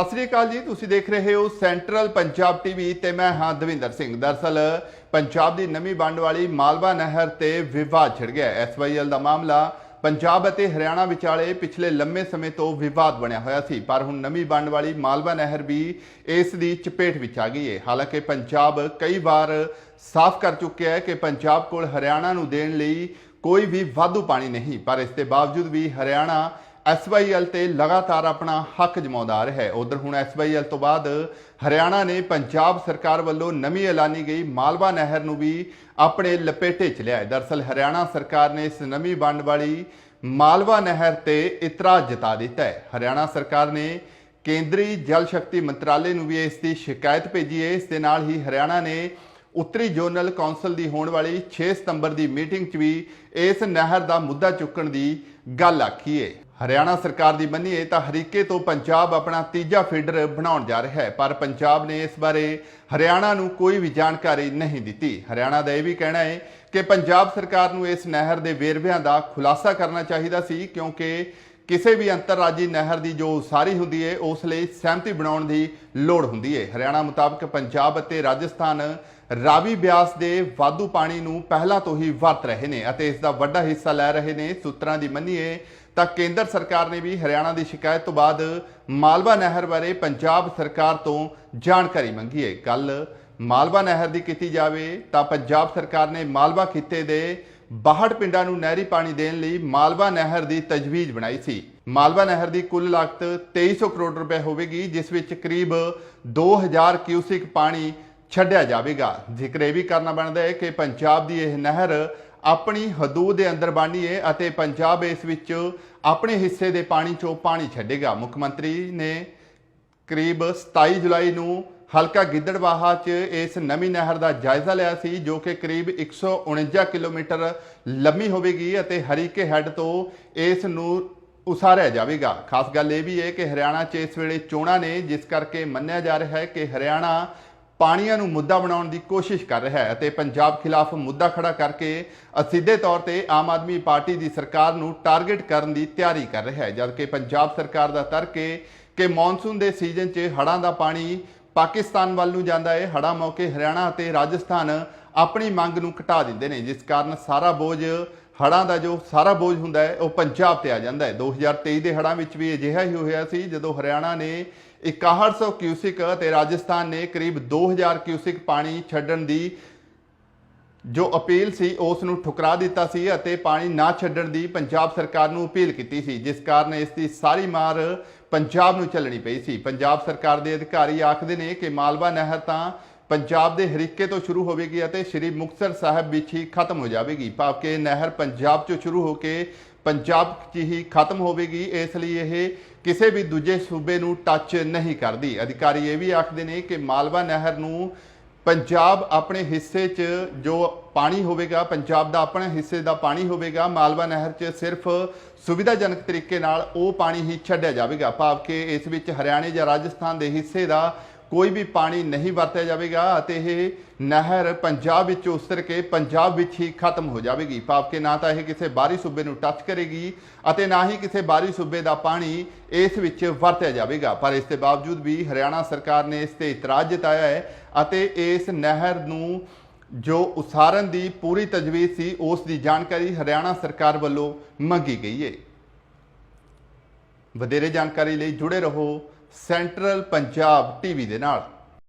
ਸਤਿ ਸ੍ਰੀ ਅਕਾਲ ਜੀ, ਤੁਸੀਂ ਦੇਖ ਰਹੇ ਹੋ ਸੈਂਟਰਲ ਪੰਜਾਬ ਟੀਵੀ ਤੇ ਮੈਂ ਹਾਂ ਦਵਿੰਦਰ ਸਿੰਘ। ਦਰਸਲ, ਪੰਜਾਬ ਦੀ ਨਵੀਂ ਵੰਡ ਵਾਲੀ ਮਾਲਵਾ ਨਹਿਰ ਤੇ ਵਿਵਾਦ ਛਿੜ ਗਿਆ। ਐਸਵਾਈਐਲ ਦਾ ਮਾਮਲਾ ਪੰਜਾਬ ਅਤੇ ਹਰਿਆਣਾ ਵਿਚਾਲੇ ਪਿਛਲੇ ਲੰਮੇ ਸਮੇਂ ਤੋਂ ਵਿਵਾਦ ਬਣਿਆ ਹੋਇਆ ਸੀ, ਪਰ ਹੁਣ ਨਵੀਂ ਵੰਡ ਵਾਲੀ ਮਾਲਵਾ ਨਹਿਰ ਵੀ ਇਸ ਦੀ ਚਪੇਟ ਵਿੱਚ ਆ ਗਈ ਹੈ। ਹਾਲਾਂਕਿ ਪੰਜਾਬ ਕਈ ਵਾਰ ਸਾਫ਼ ਕਰ ਚੁੱਕਿਆ ਹੈ ਕਿ ਪੰਜਾਬ ਕੋਲ ਹਰਿਆਣਾ ਨੂੰ ਦੇਣ ਲਈ ਕੋਈ ਵੀ ਵਾਧੂ ਪਾਣੀ ਨਹੀਂ, ਪਰ ਇਸ ਦੇ ਬਾਵਜੂਦ ਵੀ ਹਰਿਆਣਾ ਐਸਵਾਈਐਲ ਤੇ ਲਗਾਤਾਰ ਆਪਣਾ ਹੱਕ ਜਮਾਉਂਦਾ ਆ ਰਿਹਾ ਹੈ। ਉਧਰ ਹੁਣ ਐਸਵਾਈਐਲ ਤੋਂ ਬਾਅਦ ਹਰਿਆਣਾ ਨੇ ਪੰਜਾਬ ਸਰਕਾਰ ਵੱਲੋਂ ਨਵੀਂ ਐਲਾਨੀ ਗਈ ਮਾਲਵਾ ਨਹਿਰ ਨੂੰ ਵੀ ਆਪਣੇ ਲਪੇਟੇ 'ਚ ਲਿਆ ਹੈ ਦਰਸਲ ਹਰਿਆਣਾ ਸਰਕਾਰ ਨੇ ਇਸ ਨਵੀਂ ਵੰਡ ਵਾਲੀ ਮਾਲਵਾ ਨਹਿਰ ਤੇ ਇਤਰਾਜ਼ ਜਤਾ ਦਿੱਤਾ ਹੈ। ਹਰਿਆਣਾ ਸਰਕਾਰ ਨੇ ਕੇਂਦਰੀ ਜਲ ਸ਼ਕਤੀ ਮੰਤਰਾਲੇ ਨੂੰ ਵੀ ਇਸ ਦੀ ਸ਼ਿਕਾਇਤ ਭੇਜੀ ਹੈ। ਇਸ ਦੇ ਨਾਲ ਹੀ ਹਰਿਆਣਾ ਨੇ ਉੱਤਰੀ ਜ਼ੋਨਲ ਕੌਂਸਲ ਦੀ ਹੋਣ ਵਾਲੀ 6 ਸਤੰਬਰ ਦੀ ਮੀਟਿੰਗ 'ਚ ਵੀ ਇਸ ਨਹਿਰ ਦਾ ਮੁੱਦਾ ਚੁੱਕਣ ਦੀ ਗੱਲ ਆਖੀ ਹੈ। ਹਰਿਆਣਾ ਸਰਕਾਰ ਦੀ ਮੰਨੀਏ ਤਾਂ ਹਰੀਕੇ ਤੋਂ ਪੰਜਾਬ ਆਪਣਾ ਤੀਜਾ ਫੀਡਰ ਬਣਾਉਣ ਜਾ ਰਿਹਾ ਹੈ, ਪਰ ਪੰਜਾਬ ਨੇ ਇਸ ਬਾਰੇ ਹਰਿਆਣਾ ਨੂੰ ਕੋਈ ਵੀ ਜਾਣਕਾਰੀ ਨਹੀਂ ਦਿੱਤੀ। ਹਰਿਆਣਾ ਦਾ ਇਹ ਵੀ ਕਹਿਣਾ ਹੈ ਕਿ ਪੰਜਾਬ ਸਰਕਾਰ ਨੂੰ ਇਸ ਨਹਿਰ ਦੇ ਵੇਰਵਿਆਂ ਦਾ ਖੁਲਾਸਾ ਕਰਨਾ ਚਾਹੀਦਾ ਸੀ, ਕਿਉਂਕਿ ਕਿਸੇ ਵੀ ਅੰਤਰਰਾਜੀ ਨਹਿਰ ਦੀ ਜੋ ਉਸਾਰੀ ਹੁੰਦੀ ਹੈ ਉਸ ਲਈ ਸਹਿਮਤੀ ਬਣਾਉਣ ਦੀ ਲੋੜ ਹੁੰਦੀ ਹੈ ਹਰਿਆਣਾ ਮੁਤਾਬਕ ਪੰਜਾਬ ਅਤੇ ਰਾਜਸਥਾਨ ਰਾਵੀ ਬਿਆਸ ਦੇ ਵਾਧੂ ਪਾਣੀ ਨੂੰ ਪਹਿਲਾਂ ਤੋਂ ਹੀ ਵਰਤ ਰਹੇ ਨੇ ਅਤੇ ਇਸ ਦਾ ਵੱਡਾ ਹਿੱਸਾ ਲੈ ਰਹੇ ਨੇ। ਸੂਤਰਾਂ ਦੀ ਮੰਨੀਏ ਤਾਂ ਕੇਂਦਰ ਸਰਕਾਰ ਨੇ ਵੀ ਹਰਿਆਣਾ ਦੀ ਸ਼ਿਕਾਇਤ ਤੋਂ ਬਾਅਦ ਮਾਲਵਾ ਨਹਿਰ ਬਾਰੇ ਪੰਜਾਬ ਸਰਕਾਰ ਤੋਂ ਜਾਣਕਾਰੀ ਮੰਗੀ ਹੈ ਗੱਲ ਮਾਲਵਾ ਨਹਿਰ ਦੀ ਕੀਤੀ ਜਾਵੇ, ਤਾਂ ਪੰਜਾਬ ਸਰਕਾਰ ਨੇ ਮਾਲਵਾ ਖਿੱਤੇ ਦੇ 62 ਪਿੰਡਾਂ ਨੂੰ ਨਹਿਰੀ ਪਾਣੀ ਦੇਣ ਲਈ ਮਾਲਵਾ ਨਹਿਰ ਦੀ ਤਜਵੀਜ਼ ਬਣਾਈ ਸੀ। ਮਾਲਵਾ ਨਹਿਰ ਦੀ ਕੁੱਲ ਲਾਗਤ 2300 ਕਰੋੜ ਰੁਪਏ ਹੋਵੇਗੀ, ਜਿਸ ਵਿੱਚ ਕਰੀਬ 2000 ਕਿਊਸਿਕ ਪਾਣੀ ਛੱਡਿਆ ਜਾਵੇਗਾ। ਜ਼ਿਕਰ ਇਹ ਵੀ ਕਰਨਾ ਬਣਦਾ ਹੈ ਕਿ ਪੰਜਾਬ ਦੀ ਇਹ ਨਹਿਰ ਆਪਣੀ ਹਦੂਦ ਦੇ ਅੰਦਰ ਬਾਣੀ ਹੈ ਅਤੇ ਪੰਜਾਬ ਇਸ ਵਿੱਚ ਆਪਣੇ ਹਿੱਸੇ ਦੇ ਪਾਣੀ ਚੋਂ ਪਾਣੀ ਛੱਡੇਗਾ। ਮੁੱਖ ਮੰਤਰੀ ਨੇ ਕਰੀਬ 27 ਜੁਲਾਈ ਨੂੰ ਹਲਕਾ ਗਿੱਦੜਵਾਹਾ 'ਚ ਇਸ ਨਵੀਂ ਨਹਿਰ ਦਾ ਜਾਇਜ਼ਾ ਲਿਆ ਸੀ, ਜੋ ਕਿ ਕਰੀਬ 149 ਕਿਲੋਮੀਟਰ ਲੰਮੀ ਹੋਵੇਗੀ ਅਤੇ ਹਰੀਕੇ ਹੈੱਡ ਤੋਂ ਇਸ ਨੂੰ ਉਸਾਰਿਆ ਜਾਵੇਗਾ। ਖਾਸ ਗੱਲ ਇਹ ਵੀ ਹੈ ਕਿ ਹਰਿਆਣਾ 'ਚ ਇਸ ਵੇਲੇ ਚੋਣਾਂ ਨੇ, ਜਿਸ ਕਰਕੇ ਮੰਨਿਆ ਜਾ ਰਿਹਾ ਹੈ ਕਿ ਹਰਿਆਣਾ ਪਾਣੀਆਂ ਨੂੰ ਮੁੱਦਾ ਬਣਾਉਣ ਦੀ ਕੋਸ਼ਿਸ਼ ਕਰ ਰਿਹਾ ਹੈ ਅਤੇ ਪੰਜਾਬ ਖਿਲਾਫ ਮੁੱਦਾ ਖੜਾ ਕਰਕੇ ਅਸਿੱਧੇ ਤੌਰ ਤੇ ਆਮ ਆਦਮੀ ਪਾਰਟੀ ਦੀ ਸਰਕਾਰ ਨੂੰ ਟਾਰਗੇਟ ਕਰਨ ਦੀ ਤਿਆਰੀ ਕਰ ਰਿਹਾ ਹੈ, ਜਦਕਿ ਪੰਜਾਬ ਸਰਕਾਰ ਦਾ ਤਰਕ ਹੈ ਕਿ ਮੌਨਸੂਨ ਦੇ ਸੀਜ਼ਨ 'ਚ ਹੜ੍ਹਾਂ ਦਾ ਪਾਣੀ ਪਾਕਿਸਤਾਨ ਵੱਲ ਨੂੰ ਜਾਂਦਾ ਹੈ ਹੜ੍ਹਾਂ ਮੌਕੇ ਹਰਿਆਣਾ ਅਤੇ ਰਾਜਸਥਾਨ ਆਪਣੀ ਮੰਗ ਨੂੰ ਘਟਾ ਦਿੰਦੇ ਨੇ, ਜਿਸ ਕਾਰਨ ਸਾਰਾ ਬੋਝ, ਹੜ੍ਹਾਂ ਦਾ ਜੋ ਸਾਰਾ ਬੋਝ ਹੁੰਦਾ ਹੈ ਉਹ ਪੰਜਾਬ ਤੇ ਆ ਜਾਂਦਾ ਹੈ 2023 ਦੇ ਹੜ੍ਹਾਂ ਵਿੱਚ ਵੀ ਅਜਿਹਾ ਹੀ ਹੋਇਆ ਸੀ, ਜਦੋਂ ਹਰਿਆਣਾ ਨੇ 6100 ਕਿਊਸਿਕ ਅਤੇ ਰਾਜਸਥਾਨ ਨੇ ਕਰੀਬ 2000 ਕਿਊਸਿਕ ਪਾਣੀ ਛੱਡਣ ਦੀ ਜੋ ਅਪੀਲ ਸੀ, ਉਸ ਨੂੰ ਠੁਕਰਾ ਦਿੱਤਾ ਸੀ ਅਤੇ ਪਾਣੀ ਨਾ ਛੱਡਣ ਦੀ ਪੰਜਾਬ ਸਰਕਾਰ ਨੂੰ ਅਪੀਲ ਕੀਤੀ ਸੀ, ਜਿਸ ਕਾਰਨ ਇਸ ਦੀ ਸਾਰੀ ਮਾਰ ਪੰਜਾਬ ਨੂੰ ਚੱਲਣੀ ਪਈ ਸੀ। ਪੰਜਾਬ ਸਰਕਾਰ ਦੇ ਅਧਿਕਾਰੀ ਆਖਦੇ ਨੇ ਕਿ ਮਾਲਵਾ ਨਹਿਰ ਤਾਂ ਪੰਜਾਬ ਦੇ ਹਰੀਕੇ ਤੋਂ ਸ਼ੁਰੂ ਹੋਵੇਗੀ ਅਤੇ ਸ੍ਰੀ ਮੁਕਤਸਰ ਸਾਹਿਬ ਵਿੱਚ ਹੀ ਖਤਮ ਹੋ ਜਾਵੇਗੀ। ਭਾਵ ਕਿ ਇਹ ਨਹਿਰ ਪੰਜਾਬ ਤੋਂ ਸ਼ੁਰੂ ਹੋ ਕੇ ਪੰਜਾਬ 'ਚ ਹੀ ਖਤਮ ਹੋਵੇਗੀ। ਇਸ ਲਈ ਇਹ ਕਿਸੇ ਵੀ ਦੂਜੇ ਸੂਬੇ ਨੂੰ ਟੱਚ ਨਹੀਂ ਕਰਦੀ। ਅਧਿਕਾਰੀ ਇਹ ਵੀ ਆਖਦੇ ਨੇ ਕਿ ਮਾਲਵਾ ਨਹਿਰ ਨੂੰ ਪੰਜਾਬ ਆਪਣੇ ਹਿੱਸੇ 'ਚ ਜੋ ਪਾਣੀ ਹੋਵੇਗਾ, ਪੰਜਾਬ ਦਾ ਆਪਣੇ ਹਿੱਸੇ ਦਾ ਪਾਣੀ ਹੋਵੇਗਾ, ਮਾਲਵਾ ਨਹਿਰ 'ਚ ਸਿਰਫ ਸੁਵਿਧਾਜਨਕ ਤਰੀਕੇ ਨਾਲ ਉਹ ਪਾਣੀ ਹੀ ਛੱਡਿਆ ਜਾਵੇਗਾ। ਭਾਵ ਕਿ ਇਸ ਵਿੱਚ ਹਰਿਆਣੇ ਜਾਂ ਰਾਜਸਥਾਨ ਦੇ ਹਿੱਸੇ ਦਾ ਕੋਈ ਵੀ ਪਾਣੀ ਨਹੀਂ ਵਰਤਿਆ ਜਾਵੇਗਾ ਅਤੇ ਇਹ ਨਹਿਰ ਪੰਜਾਬ ਵਿੱਚ ਉਸਰ ਕੇ ਪੰਜਾਬ ਵਿੱਚ ਹੀ ਖਤਮ ਹੋ ਜਾਵੇਗੀ। ਭਾਵ ਕਿ ਨਾ ਤਾਂ ਇਹ ਕਿਸੇ ਬਾਹਰੀ ਸੂਬੇ ਨੂੰ ਟੱਚ ਕਰੇਗੀ ਅਤੇ ਨਾ ਹੀ ਕਿਸੇ ਬਾਹਰੀ ਸੂਬੇ ਦਾ ਪਾਣੀ ਇਸ ਵਿੱਚ ਵਰਤਿਆ ਜਾਵੇਗਾ। ਪਰ ਇਸ ਦੇ ਬਾਵਜੂਦ ਵੀ ਹਰਿਆਣਾ ਸਰਕਾਰ ਨੇ ਇਸ ਤੇ ਇਤਰਾਜ਼ ਜਤਾਇਆ ਹੈ ਅਤੇ ਇਸ ਨਹਿਰ ਨੂੰ ਜੋ ਉਸਾਰਨ ਦੀ ਪੂਰੀ ਤਜਵੀਜ਼ ਸੀ, ਉਸ ਦੀ ਜਾਣਕਾਰੀ ਹਰਿਆਣਾ ਸਰਕਾਰ ਵੱਲੋਂ ਮੰਗੀ ਗਈ ਹੈ। ਵਧੇਰੇ ਜਾਣਕਾਰੀ ਲਈ ਜੁੜੇ ਰਹੋ ਸੈਂਟਰਲ ਪੰਜਾਬ ਟੀਵੀ ਦੇ ਨਾਲ।